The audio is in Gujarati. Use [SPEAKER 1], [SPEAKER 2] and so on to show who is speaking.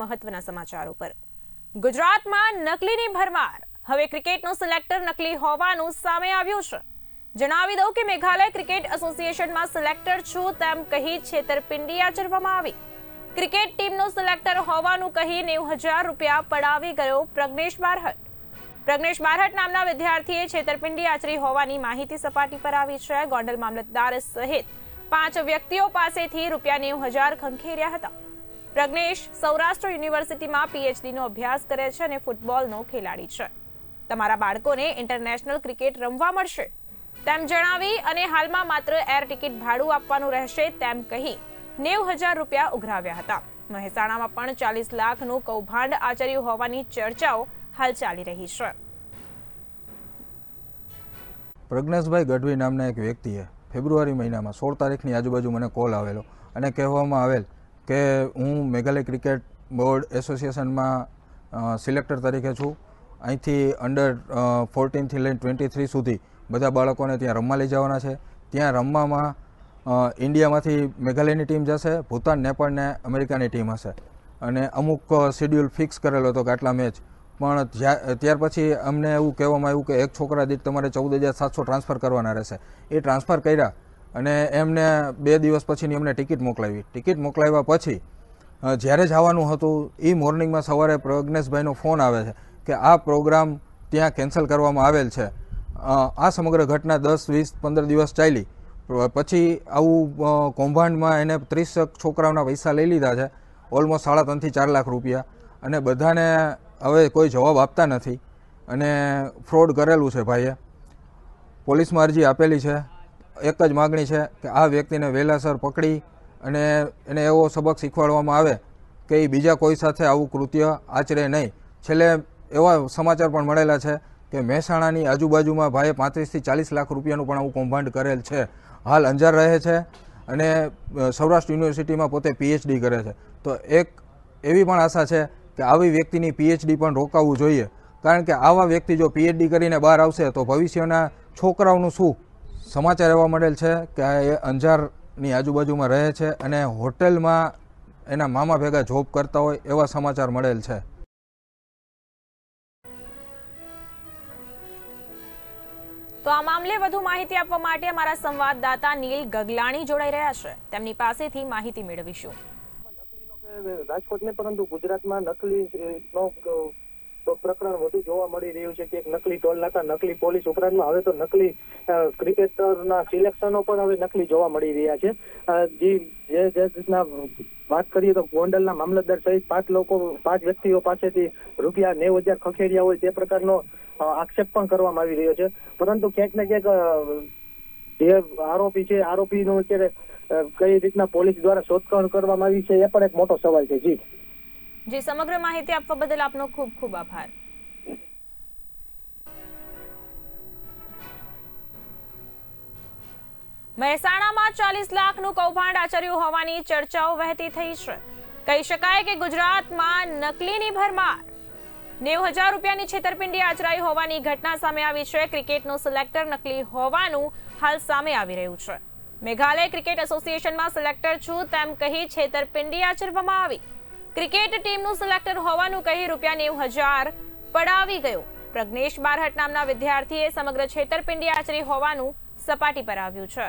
[SPEAKER 1] મહત્વના સમાચારો પર. ગુજરાતમાં નકલીની ભરમાર. હવે ક્રિકેટનું સિલેક્ટર નકલી હોવાનું સામે આવ્યું છે. જણાવી દઉં કે મેઘાલય ક્રિકેટ એસોસિએશનમાં સિલેક્ટર છું તેમ કહી છેતરપિંડી આચરવામાં આવી. ક્રિકેટ ટીમનું સિલેક્ટર હોવાનું કહી નેવું હજાર રૂપિયા પડાવી ગયો પ્રજ્ઞેશ બારહટ. પ્રજ્ઞેશ બારહટ નામના વિદ્યાર્થીએ છેતરપિંડી આચરી હોવાની માહિતી સપાટી પર આવી છે. ગોંડલ મામલતદાર સહિત પાંચ વ્યક્તિઓ પાસેથી રૂપિયા નેવું હજાર ખંખેર્યા હતા. પ્રજ્ઞેશ સૌરાષ્ટ્ર યુનિવર્સિટીમાં પીએચડીનો અભ્યાસ કરે છે અને ફૂટબોલનો ખેલાડી છે. તમારા બાળકોને ઇન્ટરનેશનલ ક્રિકેટ રમવા મળશે. તેમ જણાવી અને હાલમાં માત્ર એર ટિકિટ ભાડું આપવાનું રહેશે તેમ કહી નેવ હજાર રૂપિયા ઉઘરાવ્યા હતા. મહેસાણામાં પણ ચાલીસ લાખનું કૌભાંડ આચર્યું હોવાની ચર્ચાઓ હાલ ચાલી રહી છે.
[SPEAKER 2] પ્રજ્ઞેશભાઈ ગઢવી નામના એક વ્યક્તિએ ફેબ્રુઆરી મહિનામાં સોળ તારીખની આજુબાજુ મને કોલ આવેલો અને કહેવામાં આવેલ કે હું મેઘાલય ક્રિકેટ બોર્ડ એસોસિએશનમાં સિલેક્ટર તરીકે છું. અહીંથી અંડર ફોર્ટીનથી લઈને ટ્વેન્ટી થ્રી સુધી બધા બાળકોને ત્યાં રમવા લઈ જવાના છે. ત્યાં રમવામાં ઇન્ડિયામાંથી મેઘાલયની ટીમ જશે, ભૂતાન, નેપાળ ને અમેરિકાની ટીમ હશે. અને અમુક શેડ્યુલ ફિક્સ કરેલો હતો કે આટલા મેચ પણ ત્યાર પછી અમને એવું કહેવામાં આવ્યું કે એક છોકરા દીઠ તમારે ચૌદ હજાર સાતસો ટ્રાન્સફર કરવાના રહેશે. એ ટ્રાન્સફર કર્યા. અને એમને બે દિવસ પછીની એમને ટિકિટ મોકલાવી. ટિકિટ મોકલાવ્યા પછી જ્યારે જવાનું હતું એ મોર્નિંગમાં સવારે પ્રજ્ઞેશભાઈનો ફોન આવે છે કે આ પ્રોગ્રામ ત્યાં કેન્સલ કરવામાં આવેલ છે. આ સમગ્ર ઘટના દસ, વીસ, પંદર દિવસ ચાલી. પછી આવું કૌભાંડમાં એને ત્રીસ છોકરાઓના પૈસા લઈ લીધા છે, ઓલમોસ્ટ સાડા ત્રણથી ચાર લાખ રૂપિયા. અને બધાને હવે કોઈ જવાબ આપતા નથી. અને ફ્રોડ કરેલું છે ભાઈએ. પોલીસમાં અરજી આપેલી છે. એક જ માગણી છે કે આ વ્યક્તિને વહેલાસર પકડી અને એને એવો સબક શીખવાડવામાં આવે કે એ બીજા કોઈ સાથે આવું કૃત્ય આચરે નહીં. છેલ્લે એવા સમાચાર પણ મળેલા છે કે મહેસાણાની આજુબાજુમાં ભાઈએ પાંત્રીસથી ચાલીસ લાખ રૂપિયાનું પણ આવું કૌભાંડ કરેલ છે. હાલ અંજાર રહે છે અને સૌરાષ્ટ્ર યુનિવર્સિટીમાં પોતે પીએચડી કરે છે. તો એક એવી પણ આશા છે કે આવી વ્યક્તિની પીએચડી પણ રોકાવવું જોઈએ. કારણ કે આવા વ્યક્તિ જો પીએચડી કરીને બહાર આવશે તો ભવિષ્યના છોકરાઓનું શું સમાચાર એવા મળેલ છે કે આ એ અંજારની આજુબાજુમાં રહે છે અને હોટેલમાં એના મામા ભેગા જોબ કરતા હોય એવા સમાચાર મળેલ છે.
[SPEAKER 1] તો આ મામલે વધુ માહિતી આપવા માટે અમારા સંવાદદાતા નીલ ગગલાણી જોડાઈ રહ્યા છે. તેમની પાસેથી માહિતી મેળવીશું.
[SPEAKER 3] રાજકોટ ને પરંતુ ગુજરાતમાં નકલી નો પ્રકરણ વધુ જોવા મળી રહ્યું છે કે નકલી ટોલ નાકા, નકલી પોલીસ ઉપરાંતમાં હવે તો નકલી ક્રિકેટરના સિલેક્શનો પણ હવે નકલી જોવા મળી રહ્યા છે. જે જે રીતના વાત કરીએ તો ગોંડલના મામલતદાર સહિત પાંચ લોકો, પાંચ વ્યક્તિઓ પાસેથી રૂપિયા નેવ હજાર ખખેડ્યા હોય તે પ્રકારનો આક્ષેપ પણ કરવામાં આવી રહ્યો છે. પરંતુ ક્યાંક ને ક્યાંક જે આરોપી છે, આરોપીનો અત્યારે કઈ રીતના પોલીસ દ્વારા શોધખોળ કરવામાં આવી છે, એ પણ એક મોટો સવાલ છે. જી.
[SPEAKER 1] જે, સમગ્ર માહિતી આપવા બદલ આપનો ખૂબ ખૂબ આભાર. મહેસાણામાં ચાલીસ લાખનું કૌભાંડ આચર્યું હોવાની ચર્ચાઓ વહેતી થઈ છે. કહી શકાય કે ગુજરાતમાં નકલીની ભરમાર. નેવું હજાર રૂપિયાની છેતરપિંડી આચરાઈ હોવાની ઘટના સામે આવી છે. ક્રિકેટનો સિલેક્ટર નકલી હોવાનું હાલ સામે આવી રહ્યું છે. મેઘાલય ક્રિકેટ એસોસિએશનમાં સિલેક્ટર છું તેમ કહી છેતરપિંડી આચરવામાં આવી. ક્રિકેટ ટીમનું સિલેક્ટર હોવાનું કહી રૂપિયા નેવું હજાર પડાવી ગયો. પ્રજ્ઞેશ બારહટ નામના વિદ્યાર્થીએ સમગ્ર છેતરપિંડી આચરી હોવાનું સપાટી પર આવ્યું છે.